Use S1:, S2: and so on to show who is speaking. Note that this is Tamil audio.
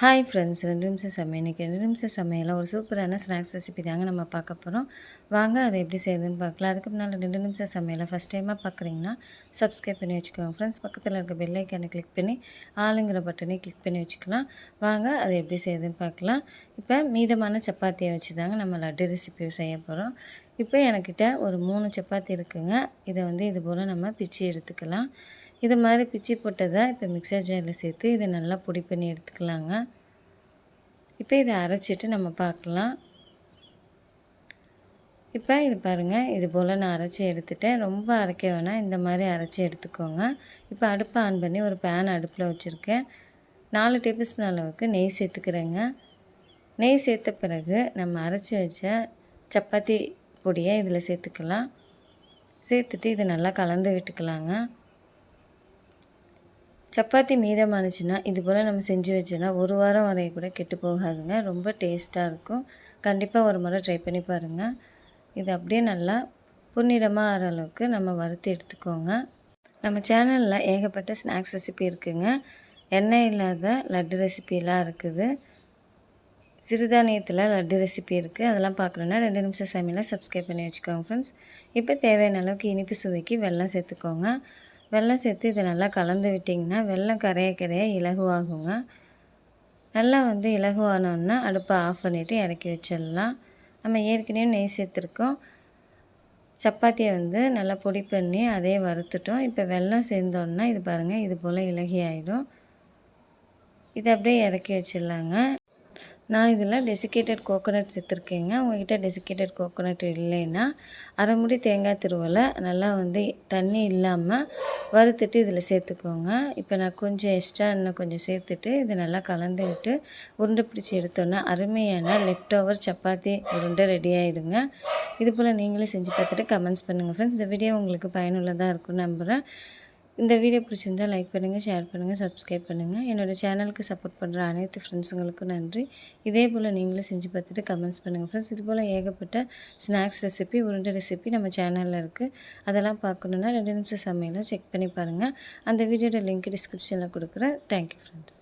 S1: ஹாய் ஃப்ரெண்ட்ஸ் ரெண்டு நிமிஷம் சமையல். இன்றைக்கி ரெண்டு நிமிஷம் சமையலில் ஒரு சூப்பரான ஸ்நாக்ஸ் ரெசிபி தாங்க நம்ம பார்க்க போகிறோம் வாங்க அதை எப்படி செய்யுதுன்னு பார்க்கலாம். அதுக்கு முன்னால் ரெண்டு நிமிஷம் சமையலை ஃபஸ்ட் டைமாக பார்க்குறீங்கன்னா சப்ஸ்கிரைப் பண்ணி வச்சுக்கோங்க ஃப்ரெண்ட்ஸ் பக்கத்தில் இருக்க பெல்லைக்கானை கிளிக் பண்ணி ஆளுங்கிற பட்டனை கிளிக் பண்ணி வச்சுக்கலாம். வாங்க அதை எப்படி செய்யுதுன்னு பார்க்கலாம். இப்போ மீதமான சப்பாத்தியை வச்சு தாங்க நம்ம லட்டு ரெசிபி செய்ய போகிறோம் இப்போ எனக்கிட்ட ஒரு மூணு சப்பாத்தி இருக்குங்க. இதை வந்து இது போல் நம்ம பிச்சு எடுத்துக்கலாம். இது மாதிரி பிச்சு போட்டதை இப்போ மிக்சர் ஜாரில் சேர்த்து இதை நல்லா பொடி பண்ணி எடுத்துக்கலாங்க. இப்போ இதை அரைச்சிட்டு நம்ம பார்க்கலாம். இப்போ இது பாருங்கள் இது போல் நான் அரைச்சி எடுத்துட்டேன். ரொம்ப அரைக்க வேணாம் இந்த மாதிரி அரைச்சி எடுத்துக்கோங்க. இப்போ அடுப்பை ஆன் பண்ணி ஒரு பேன் அடுப்பில் வச்சுருக்கேன். நாலு டேபிள் ஸ்பூன் அளவுக்கு நெய் சேர்த்துக்கிறேங்க. நெய் சேர்த்த பிறகு நம்ம அரைச்சி வச்ச சப்பாத்தி பொடியை இதில் சேர்த்துக்கலாம். சேர்த்துட்டு இதை நல்லா கலந்து விட்டுக்கலாங்க. சப்பாத்தி மீதமானுச்சுன்னா இது போல் நம்ம செஞ்சு வச்சோன்னா ஒரு வாரம் வரைய கூட கெட்டு போகாதுங்க. ரொம்ப டேஸ்ட்டாக இருக்கும். கண்டிப்பாக ஒரு முறை ட்ரை பண்ணி பாருங்கள் இது அப்படியே நல்லா புன்னிடமாக ஆகிற அளவுக்கு நம்ம வறுத்து எடுத்துக்கோங்க. நம்ம சேனலில் ஏகப்பட்ட ஸ்நாக்ஸ் ரெசிபி இருக்குதுங்க எண்ணெய் இல்லாத லட்டு ரெசிபிலாம் இருக்குது. சிறுதானியத்தில் லட்டு ரெசிபி இருக்குது அதெல்லாம் பார்க்கணுன்னா ரெண்டு நிமிஷம் சமையலை சப்ஸ்கிரைப் பண்ணி வச்சுக்கோங்க ஃப்ரெண்ட்ஸ் இப்போ தேவையான அளவுக்கு இனிப்பு சுவைக்கு வெள்ளம் சேர்த்துக்கோங்க. வெள்ளம் சேர்த்து இதை நல்லா கலந்து விட்டிங்கன்னா வெல்லம் கரைய கரைய இலகுவாகுங்க. நல்லா வந்து இலகுவானோன்னா அடுப்பை ஆஃப் பண்ணிவிட்டு இறக்கி வச்சிடலாம். நம்ம ஏற்கனவே நெய் சேர்த்துருக்கோம். சப்பாத்தியை வந்து நல்லா பொடி பண்ணி அதே வறுத்துட்டோம். இப்போ வெல்லம் சேர்ந்தோன்னா இது பாருங்கள் இது போல் இலகி ஆகிடும் இதை அப்படியே இறக்கி வச்சிடலாங்க. நான் இதில் டெசிகேட்டட் கோகோனட் சேர்த்துருக்கேங்க உங்கள்கிட்ட டெசிகேட்டட் கோகோனட் இல்லைன்னா அரைமுடி தேங்காய் திருவலை நல்லா வந்து தண்ணி இல்லாமல் வறுத்துட்டு இதில் சேர்த்துக்கோங்க. இப்போ நான் கொஞ்சம் எக்ஸ்ட்ரா இன்னும் கொஞ்சம் சேர்த்துட்டு இதை நல்லா கலந்து விட்டு உருண்டை பிடிச்சி எடுத்தோன்னா அருமையான லெஃப்ட் ஓவர் சப்பாத்தி உருண்டை ரெடி ஆகிடுங்க இது போல் நீங்களும் செஞ்சு பார்த்துட்டு கமெண்ட்ஸ் பண்ணுங்கள் ஃப்ரெண்ட்ஸ் இந்த வீடியோ உங்களுக்கு பயனுள்ளதாக இருக்கும்னு நம்புகிறேன் இந்த வீடியோ பிடிச்சிருந்தால் லைக் பண்ணுங்கள் ஷேர் பண்ணுங்கள் சப்ஸ்கிரைப் பண்ணுங்கள் என்னோடய சேனலுக்கு சப்போர்ட் பண்ணுற அனைத்து ஃப்ரெண்ட்ஸுங்களுக்கும் நன்றி. இதே போல் நீங்களும் செஞ்சு பார்த்துட்டு கமெண்ட்ஸ் பண்ணுங்கள் ஃப்ரெண்ட்ஸ் இது போல் ஏகப்பட்ட ஸ்நாக்ஸ் ரெசிபி உருண்டை ரெசிபி நம்ம சேனலில் இருக்குது அதெல்லாம் பார்க்கணுன்னா ரெண்டு நிமிஷம் சமையலை செக் பண்ணி பாருங்கள் அந்த வீடியோட லிங்க் டிஸ்கிரிப்ஷனில் கொடுக்குறேன். Thank you friends